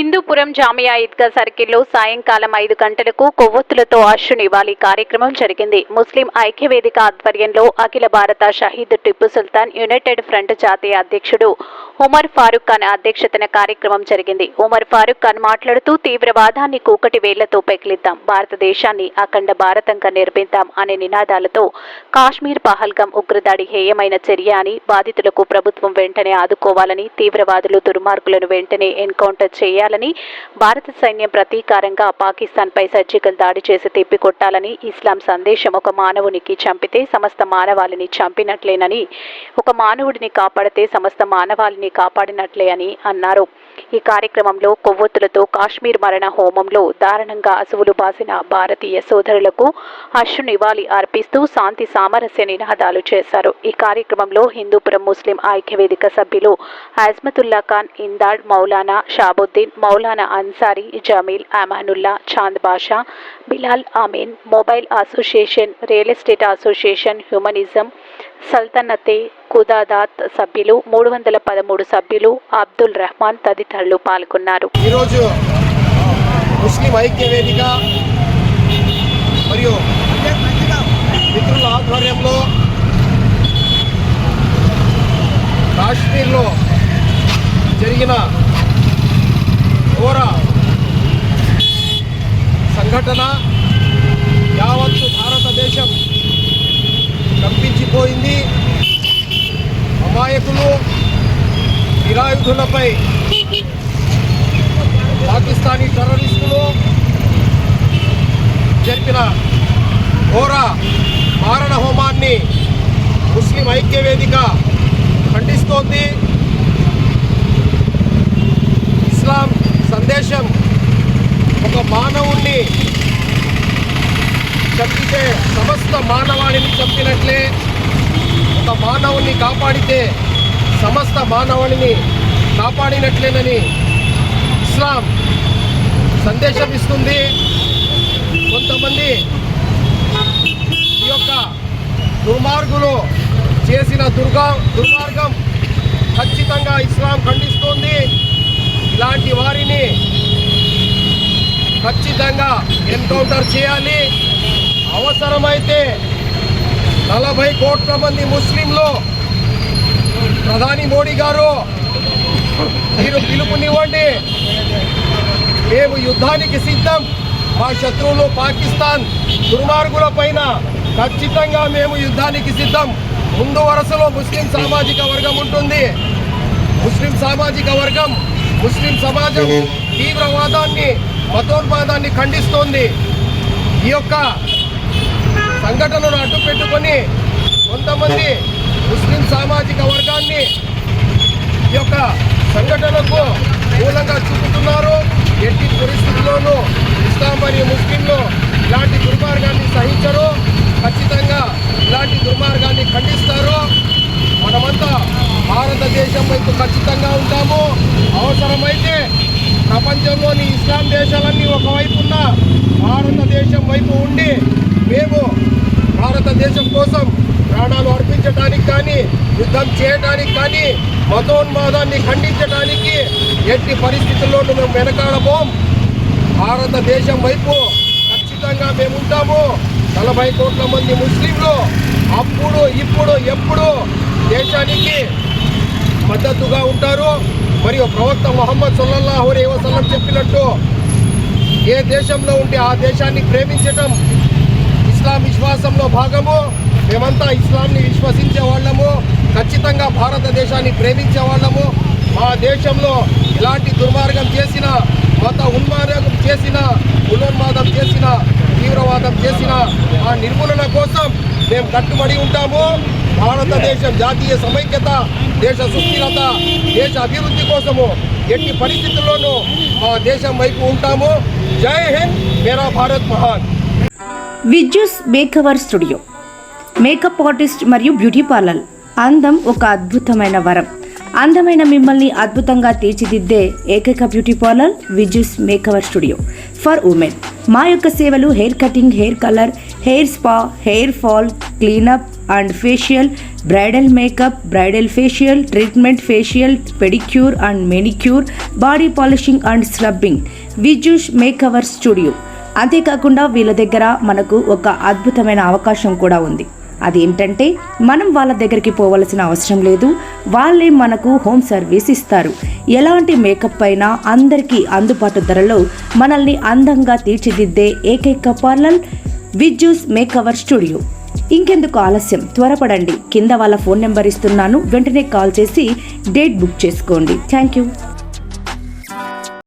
హిందూపురం జామియా ఈద్గా సర్కిల్లో సాయంకాలం ఐదు గంటలకు కొవ్వొత్తులతో అశ్రు నివాళి కార్యక్రమం జరిగింది. ముస్లిం ఐక్యవేదిక ఆధ్వర్యంలో అఖిల భారత షహీద్ టిప్పు సుల్తాన్ యునైటెడ్ ఫ్రంట్ జాతీయ అధ్యక్షుడు ఉమర్ ఫారూక్ ఖాన్ అధ్యక్షతన కార్యక్రమం జరిగింది. ఉమర్ ఫారూక్ ఖాన్ మాట్లాడుతూ తీవ్రవాదాన్ని కూకటి వేళ్ళతో పెకిలిద్దాం భారతదేశాన్ని అఖండ భారతంగా నిర్మిద్దాం అనే నినాదాలతో కాశ్మీర్ పహల్గం ఉగ్రదాడి హేయమైన చర్య అని బాధితులకు ప్రభుత్వం వెంటనే ఆదుకోవాలని తీవ్రవాదులు దుర్మార్గులను వెంటనే ఎన్కౌంటర్ చేయాలని భారత సైన్యం ప్రతీకారంగా పాకిస్తాన్పై సర్జికల్ దాడి చేసి తిప్పికొట్టాలని ఇస్లాం సందేశం ఒక మానవునికి చంపితే సమస్త మానవాళిని చంపినట్లేనని ఒక మానవుడిని కాపాడితే సమస్త మానవాళిని కాపాడినట్లే అని అన్నారు. ఈ కార్యక్రమంలో కొవ్వొత్తులతో కాశ్మీర్ మరణ హోమంలో దారుణంగా అసువులు బాసిన భారతీయ సోదరులకు అశ్రు నివాళి అర్పిస్తూ శాంతి సామరస్య నినాదాలు చేశారు. ఈ కార్యక్రమంలో హిందూపురం ముస్లిం ఐక్యవేదిక సభ్యులు Azmathulla Khan Imdad Maulana Shahabuddin Maulana Ansari Jameel Amanulla Chand Basha Bilal Ameen mobile association real estate association humanism Saltanate Khudadad సభ్యులు మూడు వందల పదమూడు సభ్యులు అబ్దుల్ రెహమాన్ తదితరులు పాల్గొన్నారు. ఈరోజు ముస్లిం ఐక్య వేదిక మరియు మిత్రుల ఆధ్వర్యంలో కాశ్మీర్లో జరిగిన ఘోర సంఘటన యావత్తు భారత నిరాయుధులపై పాకిస్తానీ టెర్రరిస్టులు జరిపిన ఘోర మారణ హోమాన్ని ముస్లిం ఐక్య వేదిక ఖండిస్తోంది. ఇస్లాం సందేశం ఒక మానవుణ్ణి చంపితే సమస్త మానవాళిని చంపినట్లే. ఒక మానవుణ్ణి కాపాడితే సమస్త మానవాళిని కాపాడినట్లేనని ఇస్లాం సందేశం ఇస్తుంది. కొంతమంది ఈ యొక్క దుర్మార్గులు చేసిన దుర్గా దుర్మార్గం ఖచ్చితంగా ఇస్లాం ఖండిస్తోంది. ఇలాంటి వారిని ఖచ్చితంగా ఎన్కౌంటర్ చేయాలి. అవసరమైతే నలభై కోట్ల మంది ముస్లింలు ప్రధాని మోడీ గారు మీరు పిలుపునివ్వండి. మేము యుద్ధానికి సిద్ధం. మా శత్రువులు పాకిస్తాన్ దుర్మార్గుల పైన ఖచ్చితంగా మేము యుద్ధానికి సిద్ధం. ముందు వరుసలో ముస్లిం సామాజిక వర్గం ఉంటుంది. ముస్లిం సామాజిక వర్గం ముస్లిం సమాజం తీవ్రవాదాన్ని మతోన్మాదాన్ని ఖండిస్తోంది. ఈ యొక్క సంఘటనను అడ్డు పెట్టుకొని కొంతమంది ముస్లిం సామాజిక వర్గాన్ని ఈ యొక్క సంఘటనకు మూలంగా చూపుతున్నారు. ఎట్టి పరిస్థితుల్లోనూ ఇస్లాం మరియు ముస్లింలు ఇలాంటి దుర్మార్గాన్ని సహించరు. ఖచ్చితంగా ఇలాంటి దుర్మార్గాన్ని ఖండిస్తారు. మనమంతా భారతదేశం వైపు ఖచ్చితంగా ఉంటాము. అవసరమైతే ప్రపంచంలోని ఇస్లాం దేశాలన్నీ ఒకవైపు ఉన్న భారతదేశం వైపు ఉండి మేము భారతదేశం కోసం ప్రాణాలు అర్పించడానికి కానీ యుద్ధం చేయడానికి కానీ మతోన్మాదాన్ని ఖండించడానికి ఎట్టి పరిస్థితుల్లోనూ మేము వెనకాడబోం. భారతదేశం వైపు ఖచ్చితంగా మేము ఉంటాము. నలభై కోట్ల మంది ముస్లింలు అప్పుడు ఇప్పుడు ఎప్పుడు దేశానికి మద్దతుగా ఉంటారు. మరియు ప్రవక్త మొహమ్మద్ సల్లల్లాహు అలైహి వసల్లం చెప్పినట్టు ఏ దేశంలో ఉంటే ఆ దేశాన్ని ప్రేమించటం ఇస్లాం విశ్వాసంలో భాగము. మేమంతా ఇస్లాంని విశ్వసించే వాళ్ళము ఖచ్చితంగా భారతదేశాన్ని ప్రేమించే వాళ్ళము. మా దేశంలో ఎలాంటి దుర్మార్గం చేసిన మత ఉన్మార్గం చేసిన ఉలోన్మాదం చేసిన తీవ్రవాదం చేసిన ఆ నిర్మూలన కోసం మేము కట్టుబడి ఉంటాము. భారతదేశం జాతీయ సమైక్యత దేశ సుస్థిరత దేశ అభివృద్ధి కోసము ఎట్టి పరిస్థితుల్లోనూ మా దేశం వైపు ఉంటాము. జై హింద్ మేరా భారత్ మహాన్. Vidyus makeover studio. Makeup artist మరియు బ్యూటీ పార్లర్. అందం ఒక అద్భుతమైన వరం. అందమైన మిమ్మల్ని అద్భుతంగా తీర్చిదిద్దే ఏకైక beauty parlour Vijus makeover studio. For women. మా యొక్క సేవలు hair cutting hair colour hair spa hair fall cleanup and facial bridal makeup bridal facial treatment facial pedicure and manicure body polishing and scrubbing. Vijush makeover studio. అంతేకాకుండా వీళ్ళ దగ్గర మనకు ఒక అద్భుతమైన అవకాశం కూడా ఉంది. అదేంటంటే మనం వాళ్ళ దగ్గరికి పోవలసిన అవసరం లేదు. వాళ్ళే మనకు హోమ్ సర్వీస్ ఇస్తారు. ఎలాంటి మేకప్ అయినా అందరికీ అందుబాటు ధరలో మనల్ని అందంగా తీర్చిదిద్దే ఏకైక పార్లర్ విజ్జూస్ మేకవర్ స్టూడియో. ఇంకెందుకు ఆలస్యం? త్వరపడండి. కింద వాళ్ళ ఫోన్ నెంబర్ ఇస్తున్నాను. వెంటనే కాల్ చేసి డేట్ బుక్ చేసుకోండి. Thank you.